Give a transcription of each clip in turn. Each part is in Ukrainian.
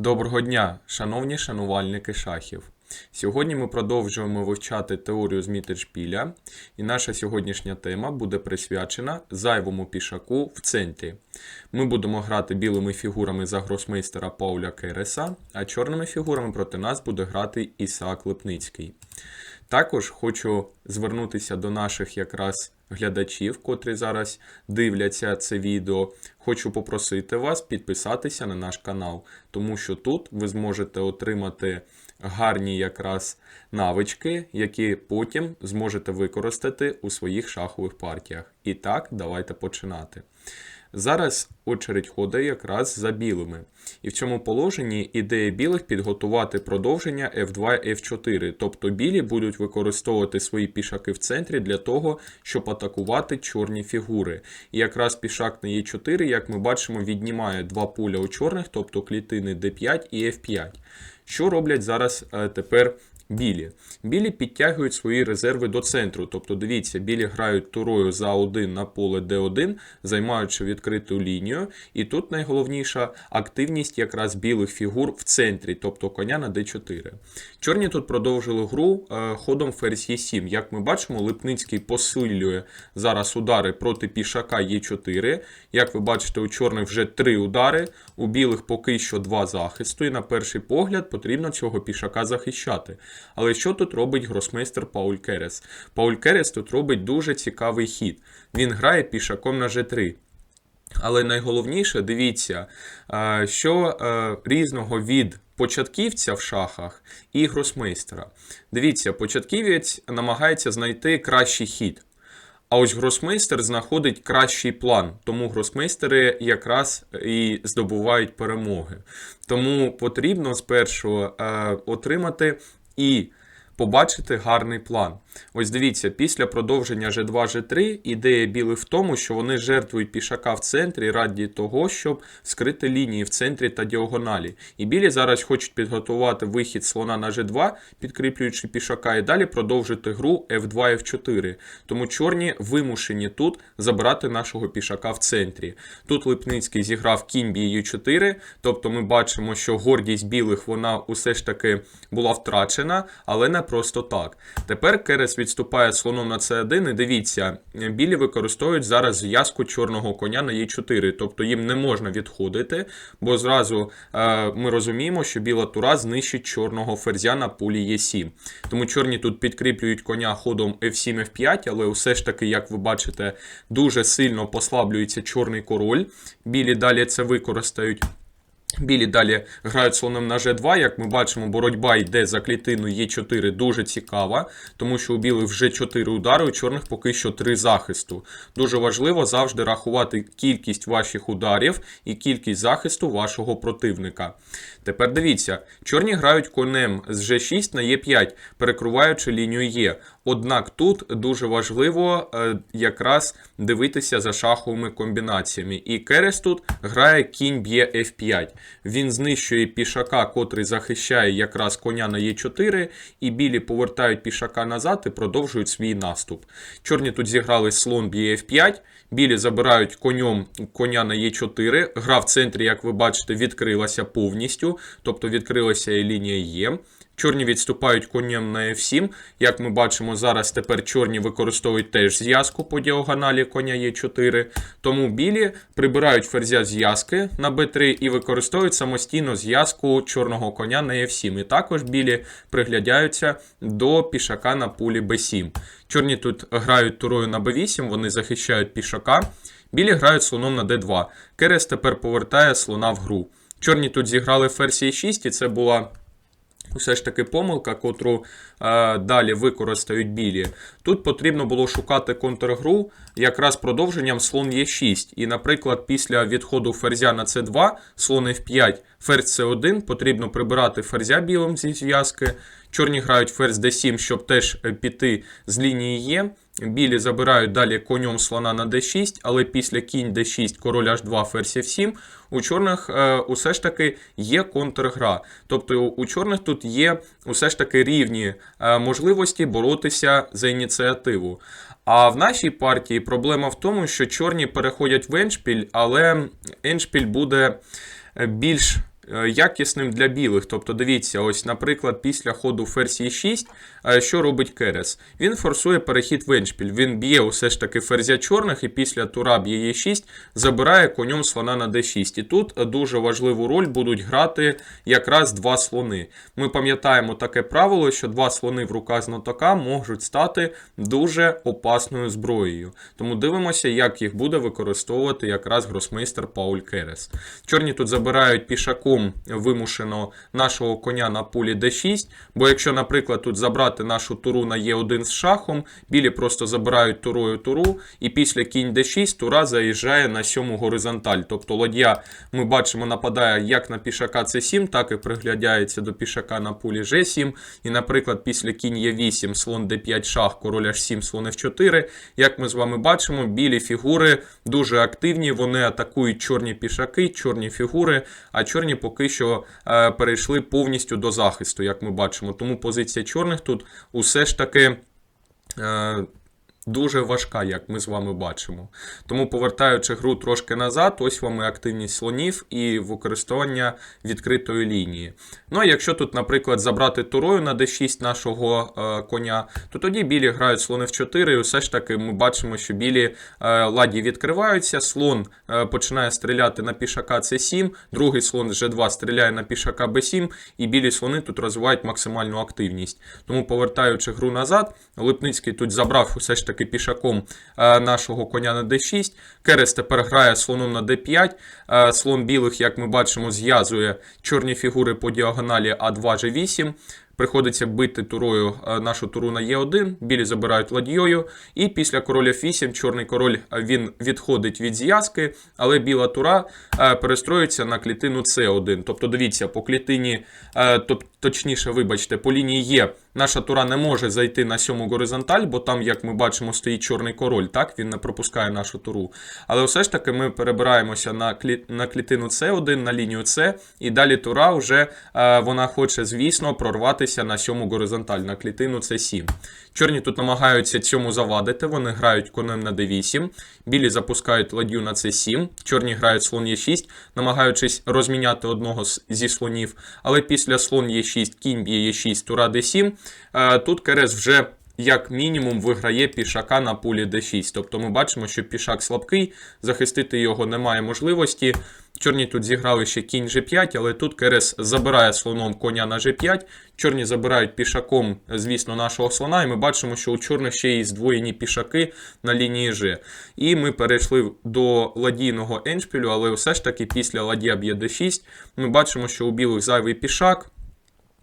Доброго дня, шановні шанувальники шахів. Сьогодні ми продовжуємо вивчати теорію Змітершпіля, і наша сьогоднішня тема буде присвячена зайвому пішаку в центрі. Ми будемо грати білими фігурами за гросмейстера Пауля Кереса, а чорними фігурами проти нас буде грати Ісаак Липницький. Також хочу звернутися до наших якраз глядачів, котрі зараз дивляться це відео. Хочу попросити вас підписатися на наш канал, тому що тут ви зможете отримати гарні якраз навички, які потім зможете використати у своїх шахових партіях. І так, давайте починати. Зараз очередь ходить якраз за білими. І в цьому положенні ідея білих підготувати продовження F2 F4. Тобто білі будуть використовувати свої пішаки в центрі для того, щоб атакувати чорні фігури. І якраз пішак на E4, як ми бачимо, віднімає два поля у чорних, тобто клітини D5 і F5. Що роблять зараз е, тепер білі. Білі підтягують свої резерви до центру. Тобто, дивіться, білі грають турою за 1 на поле D1, займаючи відкриту лінію. І тут найголовніша активність якраз білих фігур в центрі, тобто коня на D4. Чорні тут продовжили гру е, ходом ферзь Е7. Як ми бачимо, Липницький посилює зараз удари проти пішака Е4. Як ви бачите, у чорних вже 3 удари, у білих поки що 2 захисту. І на перший погляд потрібно цього пішака захищати. Але що тут робить гросмейстер Пауль Керес? Пауль Керес тут робить дуже цікавий хід. Він грає пішаком на G3. Але найголовніше, дивіться, е, що е, різного від початківця в шахах і гросмейстера. Дивіться, початківець намагається знайти кращий хід. А ось гросмейстер знаходить кращий план, тому гросмейстери якраз і здобувають перемоги. Тому потрібно спершу е, отримати і побачити гарний план. Ось дивіться, після продовження G2, G3 ідея білих в тому, що вони жертвують пішака в центрі раді того, щоб скрити лінії в центрі та діагоналі. І білі зараз хочуть підготувати вихід слона на G2, підкріплюючи пішака, і далі продовжити гру F2, F4. Тому чорні вимушені тут забрати нашого пішака в центрі. Тут Липницький зіграв кінь б'є 4 тобто ми бачимо, що гордість білих вона усе ж таки була втрачена, але не просто так. Тепер Керес відступає слоном на c1, і дивіться, білі використовують зараз зв'язку чорного коня на e4, тобто їм не можна відходити, бо зразу е, ми розуміємо, що біла тура знищить чорного ферзя на полі e7. Тому чорні тут підкріплюють коня ходом f7, f5, але все ж таки, як ви бачите, дуже сильно послаблюється чорний король. Білі далі це використають. Білі далі грають слоном на G2. Як ми бачимо, боротьба йде за клітину Е4 дуже цікава, тому що у білих вже 4 удари, у чорних поки що 3 захисту. Дуже важливо завжди рахувати кількість ваших ударів і кількість захисту вашого противника. Тепер дивіться, чорні грають конем з G6 на Е5, перекриваючи лінію Е. Однак тут дуже важливо е, якраз дивитися за шаховими комбінаціями. І Керес тут грає кінь б'є F5. Він знищує пішака, котрий захищає якраз коня на Е4, і білі повертають пішака назад і продовжують свій наступ. Чорні тут зіграли слон б'є F5. Білі забирають конем коня на Е4. Гра в центрі, як ви бачите, відкрилася повністю, тобто відкрилася і лінія Е. Чорні відступають конем на F7. Як ми бачимо, зараз тепер чорні використовують теж зв'язку по діагоналі коня Е4. Тому білі прибирають ферзя зв'язки на b3 і використовують самостійно зв'язку чорного коня на F7. І також білі приглядаються до пішака на пулі b7. Чорні тут грають турою на b8, вони захищають пішака. Білі грають слоном на d2. Керес тепер повертає слона в гру. Чорні тут зіграли ферзь e6, і це була все ж таки помилка, котру е, далі використають білі. Тут потрібно було шукати контргру якраз продовженням слон Е6. І, наприклад, після відходу ферзя на С2, слон F5, ферзь С1, потрібно прибирати ферзя білим зі зв'язки. Чорні грають ферзь d7, щоб теж е, піти з лінії Е. Білі забирають далі конем слона на d6, але після кінь d6, король h2, ферзь f7, у чорних е, усе ж таки є контргра. Тобто у чорних тут є усе ж таки рівні е, можливості боротися за ініціативу. А в нашій партії проблема в тому, що чорні переходять в еншпіль, але еншпіль буде е, більш якісним для білих. Тобто, дивіться, ось, наприклад, після ходу ферзь e6, е, що робить Керес? Він форсує перехід в еншпіль. Він б'є усе ж таки ферзя чорних, і після тура б'є e6, забирає конем слона на d6. І тут е, дуже важливу роль будуть грати якраз два слони. Ми пам'ятаємо таке правило, що два слони в руках знатока можуть стати дуже опасною зброєю. Тому дивимося, як їх буде використовувати якраз гросмейстер Пауль Керес. Чорні тут забирають пішаком вимушено нашого коня на полі d6, бо якщо, наприклад, тут забрати нашу туру на e1 з шахом, білі просто забирають турою туру, і після кінь d6 тура заїжджає на сьому горизонталь. Тобто ладья, ми бачимо, нападає як на пішака c7, так і приглядається до пішака на полі g7. І, наприклад, після кінь e8, слон d5 шах, король h7, слон f4. Як ми з вами бачимо, білі фігури дуже активні, вони атакують чорні пішаки, чорні фігури, а чорні поки що е, перейшли повністю до захисту, як ми бачимо. Тому позиція чорних тут усе ж таки. Е, Дуже важка, як ми з вами бачимо. Тому, повертаючи гру трошки назад, ось вам і активність слонів і використання відкритої лінії. Ну а якщо тут, наприклад, забрати турою на d6 нашого е, коня, то тоді білі грають слони в 4, і все ж таки ми бачимо, що білі е, ладі відкриваються, слон е, починає стріляти на пішака c7, другий слон g2 стріляє на пішака b7, і білі слони тут розвивають максимальну активність. Тому, повертаючи гру назад, Липницький тут забрав усе ж таки пішаком е, нашого коня на d6. Керес тепер грає слоном на d5. Е, слон білих, як ми бачимо, зв'язує чорні фігури по діагоналі А2 G8. Приходиться бити турою е, нашу туру на Е1, білі забирають ладьєю, і після короля F8 чорний король він відходить від зв'язки, але біла тура перестроюється на клітину С1. Тобто, дивіться, по клітині, е, тоб- точніше, вибачте, по лінії Е наша тура не може зайти на сьому горизонталь, бо там, як ми бачимо, стоїть чорний король, так, він не пропускає нашу туру. Але все ж таки ми перебираємося на, клі... на клітину С1, на лінію С, і далі тура вже е, вона хоче, звісно, прорватися на сьому горизонталь, на клітину С7. Чорні тут намагаються цьому завадити, вони грають конем на d8, білі запускають ладью на c7, чорні грають слон e6, намагаючись розміняти одного зі слонів, але після слон e6, кінь б'є e6, тура d7, е, тут Керес вже як мінімум виграє пішака на полі d6. Тобто ми бачимо, що пішак слабкий, захистити його немає можливості. Чорні тут зіграли ще кінь g5, але тут Керес забирає слоном коня на g5. Чорні забирають пішаком, звісно, нашого слона, і ми бачимо, що у чорних ще є здвоєні пішаки на лінії G. І ми перейшли до ладійного еншпілю, але все ж таки після ладья б'є d6 ми бачимо, що у білих зайвий пішак.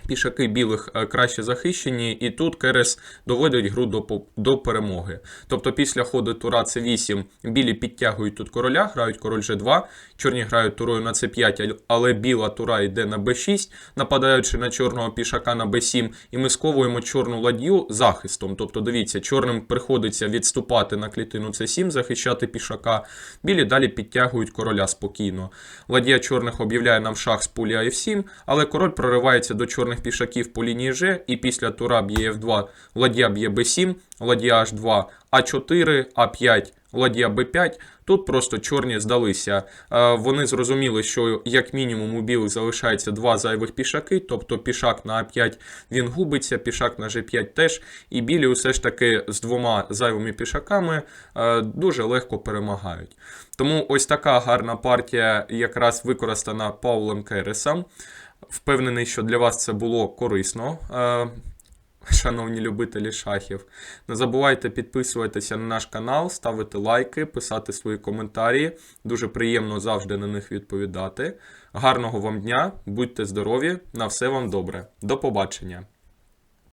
Пішаки білих е, краще захищені, і тут Керес доводить гру до, до перемоги. Тобто після ходу тура c8 білі підтягують тут короля, грають король g2, чорні грають турою на c5, але біла тура йде на b6, нападаючи на чорного пішака на b7, і ми сковуємо чорну ладью захистом. Тобто, дивіться, чорним приходиться відступати на клітину c7, захищати пішака. Білі далі підтягують короля спокійно. Ладья чорних об'являє нам шах з пулі f7, але король проривається до чорних пішаків по лінії G, і після тура б'є f2, ладья б'є b7, ладья h2, а4, а5, ладья b5. Тут просто чорні здалися. Е, Вони зрозуміли, що як мінімум у білих залишається два зайвих пішаки, тобто пішак на А5 він губиться, пішак на G5 теж. І білі все ж таки з двома зайвими пішаками е, дуже легко перемагають. Тому ось така гарна партія якраз використана Паулем Кересом. Впевнений, що для вас це було корисно. е, Шановні любителі шахів, не забувайте підписуватися на наш канал, ставити лайки, писати свої коментарі. Дуже приємно завжди на них відповідати. Гарного вам дня, будьте здорові, на все вам добре. До побачення!